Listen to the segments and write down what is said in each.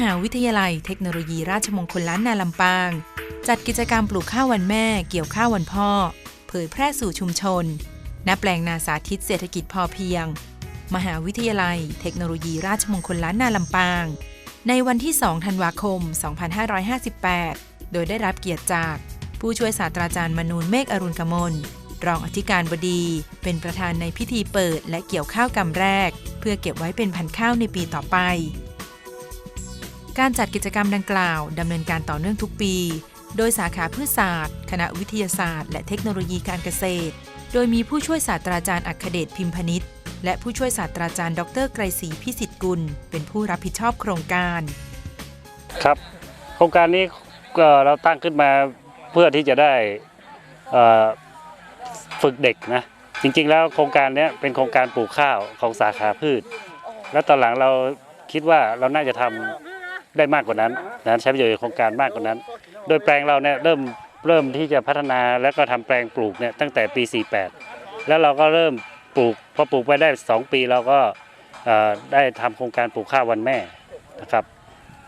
หาวิทยาลัยเทคโนโลยีราชมงคลล้านนาลำปาง จัดกิจกรรมปลูกข้าววันแม่ เกี่ยวข้าววันพ่อ เผยแพร่สู่ชุมชนณแปลงนาสาธิตเศรษฐกิจพอเพียง มหาวิทยาลัย เทคโนโลยีราชมงคลล้านนาลำปาง ในวันที่ 2 ธันวาคม 2558 โดยได้รับเกียรติจาก ผู้ช่วยศาสตราจารย์มนูนเมฆอรุณกมล รองอธิการบดี เป็นประธานในพิธีเปิดและเกี่ยวข้าวกำแรก เพื่อเก็บไว้เป็นพันธุ์ข้าวในปีต่อไป การจัดกิจกรรมดังกล่าวดำเนินการต่อเนื่องทุกปี โดยสาขาพืชศาสตร์ คณะวิทยาศาสตร์ และเทคโนโลยีการเกษตร โดยมีผู้ช่วยศาสตราจารย์อัคเดชพิมพนิษฐ์และผู้ช่วยศาสตราจารย์ ดรไกรศรีพิสิทธิ์กุล เป็นผู้รับผิดชอบโครงการ ครับ โครงการนี้ก็เราตั้งขึ้นมาเพื่อที่จะได้เอ่อฝึกเด็กนะ จริงๆแล้วโครงการเนี้ยเป็นโครงการปลูกข้าวของสาขาพืช แล้วตอนหลังเราคิดว่าเราน่าจะทำ ได้มากกว่านั้นนะใช้ประโยชน์จากโครงการมากกว่านั้น โดยแปลงเราเนี่ยเริ่มเริ่มที่จะพัฒนาแล้วก็ทำแปลงปลูกเนี่ยตั้งแต่ปี 48 แล้วเราก็เริ่มปลูกพอปลูกไปได้ 2 ปีเราก็ได้ทำโครงการปลูกข้าววันแม่นะครับ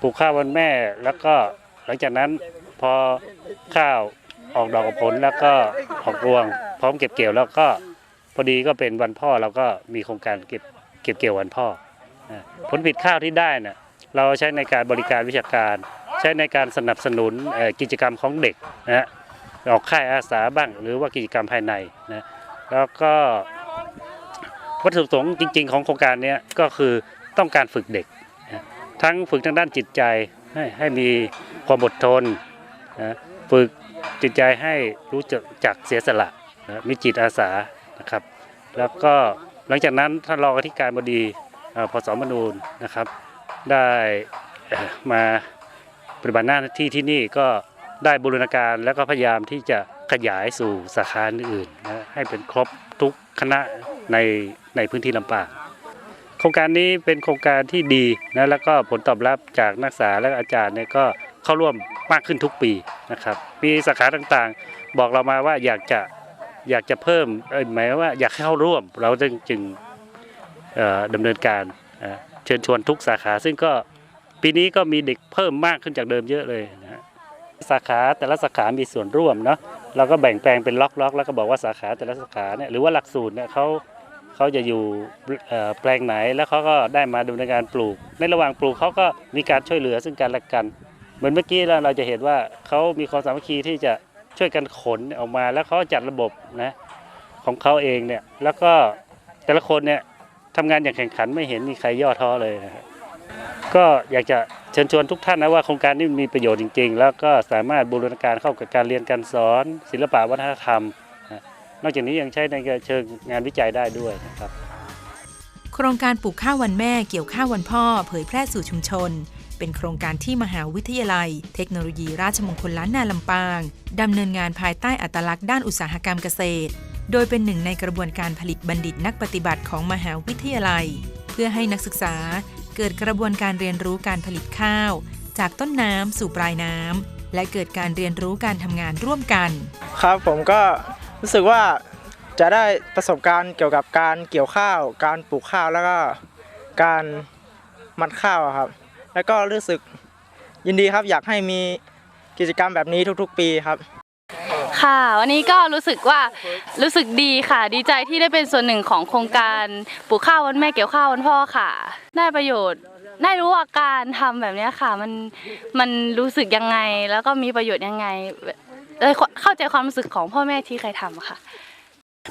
ปลูกข้าววันแม่แล้วก็หลังจากนั้นพอข้าวออกดอกผลแล้วก็ออกรวง พร้อมเก็บเกี่ยวแล้วก็พอดีก็เป็นวันพ่อเราก็มีโครงการเก็บเก็บเกี่ยววันพ่อผลผลิตข้าวที่ได้น่ะ เราใช้ในการบริการวิชาการ ใช้ในการสนับสนุนกิจกรรมของเด็กนะฮะออกค่ายอาสาบ้าง หรือว่ากิจกรรมภายในนะแล้วก็วัตถุประสงค์จริง ๆ ของโครงการนี้ก็คือต้องการฝึกเด็ก ทั้งฝึกทางด้านจิตใจให้ให้มีความอดทนนะฝึกจิตใจให้รู้จักจักเสียสละนะมีจิตอาสานะครับ แล้วก็หลังจากนั้นท่านรองอธิการบดีเอ่อพสมนูนนะครับ ได้มาปฏิบัติหน้าที่ที่นี่ก็ได้บูรณาการแล้วก็พยายามที่จะขยายสู่สาขาอื่นนะให้เป็นครบทุกคณะในในพื้นที่ลำปางโครงการนี้เป็นโครงการที่ดีนะแล้วก็ผลตอบรับจากนักศึกษาและอาจารย์เนี่ยก็เข้าร่วมมากขึ้นทุกปีนะครับมีสาขาต่างๆ บอกเรามาว่าอยากจะอยากจะเพิ่มหมายว่าอยากให้เข้าร่วมเราจึงจึงดำเนินการเอ่อ เชิญชวนทุกสาขาซึ่งก็ปีนี้ก็มีเด็กเพิ่มมากขึ้นจากเดิมเยอะเลยนะสาขาแต่ละสาขามีส่วนร่วมเนาะเราก็แบ่งแปลงเป็นล็อกๆ แล้วก็บอกว่าสาขาแต่ละสาขาเนี่ยหรือว่าหลักสูตรเนี่ยเขาเขาจะอยู่แปลงไหนแล้วเขาก็ได้มาดำเนินการปลูก ในระหว่างปลูกเขาก็มีการช่วยเหลือซึ่งกันและกัน เหมือนเมื่อกี้เราเราจะเห็นว่าเขามีความสามัคคีที่จะช่วยกันขนออกมาแล้วเขาจัดระบบนะของเขาเองเนี่ยแล้วก็แต่ละคนเนี่ย ทำงานอย่างแข่งขันไม่เห็นมีใครย่อท้อเลยนะครับก็อยากจะเชิญชวนทุกท่านนะว่าโครงการนี้มีประโยชน์จริง ๆ แล้วก็สามารถบูรณาการเข้ากับการเรียนการสอน ศิลปะวัฒนธรรมนะนอกจากนี้ยังใช้ในเชิงงานวิจัยได้ด้วยนะครับ โครงการปลูกข้าววันแม่เกี่ยวข้าววันพ่อ เผยแพร่สู่ชุมชน เป็นโครงการที่มหาวิทยาลัย เทคโนโลยีราชมงคลล้านนาลำปางดำเนินงานภายใต้อัตลักษณ์ด้านอุตสาหกรรมเกษตร โดยเป็นหนึ่งในกระบวนการผลิตบัณฑิตนักปฏิบัติของมหาวิทยาลัย เพื่อให้นักศึกษาเกิดกระบวนการเรียนรู้การผลิตข้าว จากต้นน้ำสู่ปลายน้ำและเกิดการเรียนรู้การทำงานร่วมกัน ครับผมก็รู้สึกว่าจะได้ประสบการณ์เกี่ยวกับการเกี่ยวข้าว การปลูกข้าวแล้วก็การมัดข้าวครับ แล้วก็รู้สึกยินดีครับอยากให้มีกิจกรรมแบบนี้ทุกๆ ปีครับ ค่ะ วันนี้ก็รู้สึกว่ารู้สึกดีค่ะ ดีใจที่ได้เป็นส่วนหนึ่งของโครงการปลูกข้าววันแม่เกี่ยวข้าววันพ่อค่ะ ได้ประโยชน์ได้รู้ว่าการทำแบบนี้ค่ะ มันมันรู้สึกยังไงแล้วก็มีประโยชน์ยังไงเลยเข้าใจความรู้สึกของพ่อแม่ที่เคยทำค่ะ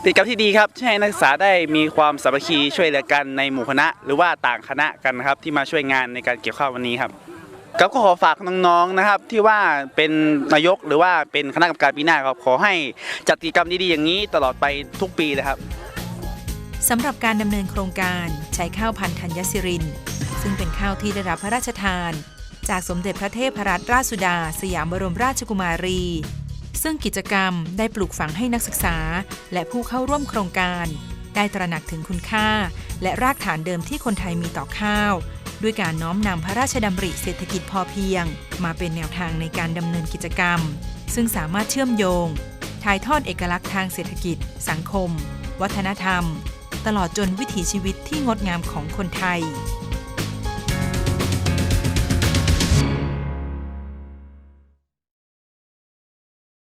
กิจกรรมที่ดีครับที่ให้นักศึกษาได้มีความสามัคคีช่วยเหลือกันในหมู่คณะ หรือว่าต่างคณะกันครับที่มาช่วยงานในการเกี่ยวข้าววันนี้ครับ ก็ขอฝากน้องๆนะครับที่ว่าเป็นนายกหรือว่าเป็นคณะกรรมการปีหน้าครับขอให้จัดกิจกรรมดีๆอย่างนี้ตลอดไปทุกปีเลยครับสำหรับการดำเนินโครงการใช้ข้าวพันธุ์ธัญสิริน ซึ่งเป็นข้าวที่ได้รับพระราชทาน จากสมเด็จพระเทพรัตนราชสุดา สยามบรมราชกุมารี ซึ่งกิจกรรมได้ปลูกฝังให้นักศึกษา และผู้เข้าร่วมโครงการ ได้ตระหนักถึงคุณค่า และรากฐานเดิมที่คนไทยมีต่อข้าว ด้วยการน้อมนำพระราชดำริเศรษฐกิจพอเพียง มาเป็นแนวทางในการดำเนินกิจกรรม ซึ่งสามารถเชื่อมโยง ถ่ายทอดเอกลักษณ์ทางเศรษฐกิจ สังคม วัฒนธรรม ตลอดจนวิถีชีวิตที่งดงามของคนไทย